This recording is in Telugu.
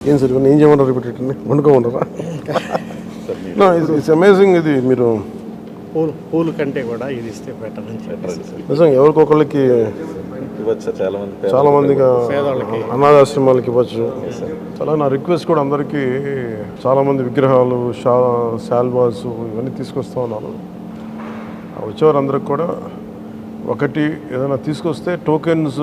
ఏం సార్ ఇవన్నీ? ఏం చేయమంటారు రిపీట్ వండుకోమంటారా? ఇట్స్ అమేజింగ్ ఇది మీరు. పూలు పూలు కంటే కూడా ఇది ఇస్తే బెటర్ నిజంగా ఎవరికొకళ్ళకి ఇవ్వచ్చు చాలా మంది చాలా మందిగా. అనాథాశ్రమాలకి ఇవ్వచ్చు. చాలా నా రిక్వెస్ట్ కూడా అందరికీ చాలా మంది విగ్రహాలు షా శాల్వాస్ ఇవన్నీ తీసుకొస్తా ఉన్నారు. ఆ వచ్చేవారందరికి కూడా ఒకటి ఏదైనా తీసుకొస్తే టోకెన్స్